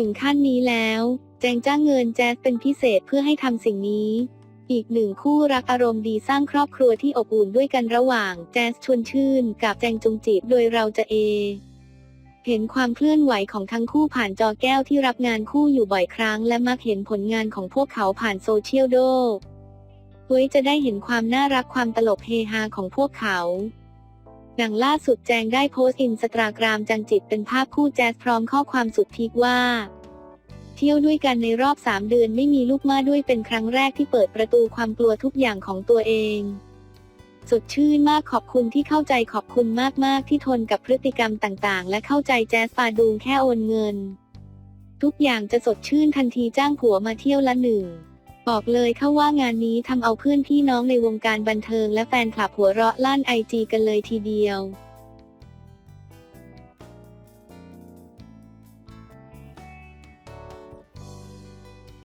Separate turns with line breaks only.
ถึงขั้นนี้แล้ว แจงจ้างเงินแจ๊สเป็นพิเศษเพื่อให้ทำสิ่งนี้ อีกหนึ่งคู่รักอารมณ์ดีสร้างครอบครัวที่อบอุ่นด้วยกันระหว่างแจ๊สชวนชื่น กับแจงจุงจีบโดยเราจะเอ เห็นความเคลื่อนไหวของทั้งคู่ผ่านจอแก้วที่รับงานคู่อยู่บ่อยครั้ง และมักเห็นผลงานของพวกเขาผ่านโซเชียลโดไว้จะได้เห็นความน่ารักความตลกเฮฮาของพวกเขา ดังล่าสุดแจงได้โพสต์อินสตาแกรมจังจิตเป็นภาพคู่แจ๊สพร้อมข้อความสุดพีคว่า เที่ยวด้วยกันในรอบ 3 เดือนไม่มีลูกมาด้วยเป็นครั้งแรกที่เปิดประตูความกลัวทุกอย่างของตัวเอง สดชื่นมากขอบคุณที่เข้าใจขอบคุณมากๆที่ทนกับพฤติกรรมต่างๆ และเข้าใจแจ๊สปาดูงแค่โอนเงิน ทุกอย่างจะสดชื่นทันทีจ้างผัวมาเที่ยวละหนึ่ง บอกเลยเข้าว่างานนี้ทำเอาเพื่อนพี่น้องในวงการบันเทิงและแฟนคลับหัวเราะลั่นไอจีกันเลยทีเดียว